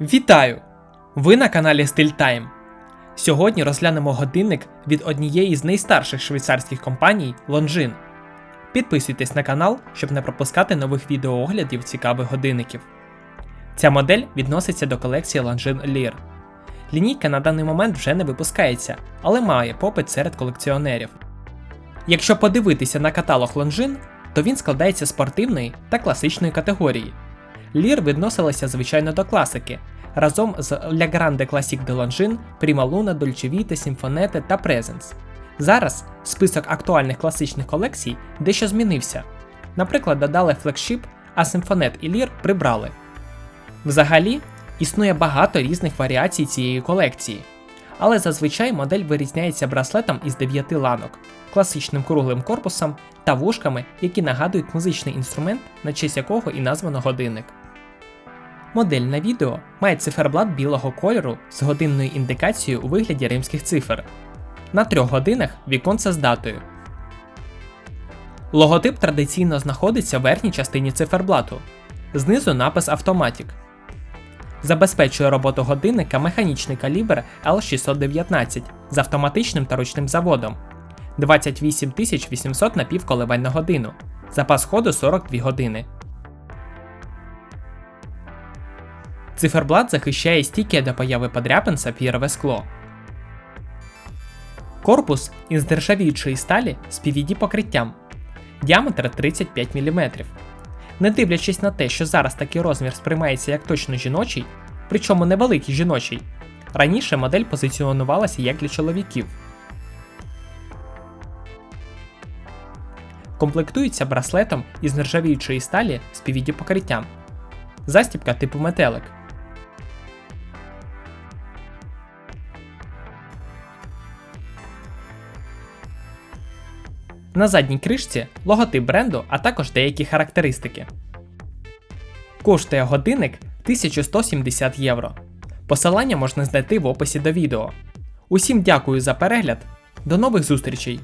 Вітаю! Ви на каналі Style Time. Сьогодні розглянемо годинник від однієї з найстарших швейцарських компаній Longines. Підписуйтесь на канал, щоб не пропускати нових відеооглядів цікавих годинників. Ця модель відноситься до колекції Longines Lear. Лінійка на даний момент вже не випускається, але має попит серед колекціонерів. Якщо подивитися на каталог Longines, то він складається з спортивної та класичної категорії. Лір відносилася звичайно до класики, разом з La Grande Classique de Longines, Prima Luna, Dolce Vita, та Presence. Зараз список актуальних класичних колекцій дещо змінився. Наприклад, додали флагшип, а Symfonette і Лір прибрали. Взагалі, існує багато різних варіацій цієї колекції, але зазвичай модель вирізняється браслетом із 9 ланок, класичним круглим корпусом та вушками, які нагадують музичний інструмент, на честь якого і названо годинник. Модель на відео має циферблат білого кольору з годинною індикацією у вигляді римських цифр. На трьох годинах віконце з датою. Логотип традиційно знаходиться в верхній частині циферблату. Знизу напис Automatic. Забезпечує роботу годинника механічний калібр L619 з автоматичним та ручним заводом. 28 800 напівколивань на годину. Запас ходу 42 години. Циферблат захищає стійке до появи подряпин сапфірове скло. Корпус із нержавіючої сталі з PVD покриттям. Діаметр 35 мм. Не дивлячись на те, що зараз такий розмір сприймається як точно жіночий, причому невеликий жіночий. Раніше модель позиціонувалася як для чоловіків. Комплектується браслетом із нержавіючої сталі з PVD покриттям. Застібка типу метелик. На задній кришці логотип бренду, а також деякі характеристики. Коштує годинник 1170 євро. Посилання можна знайти в описі до відео. Усім дякую за перегляд. До нових зустрічей!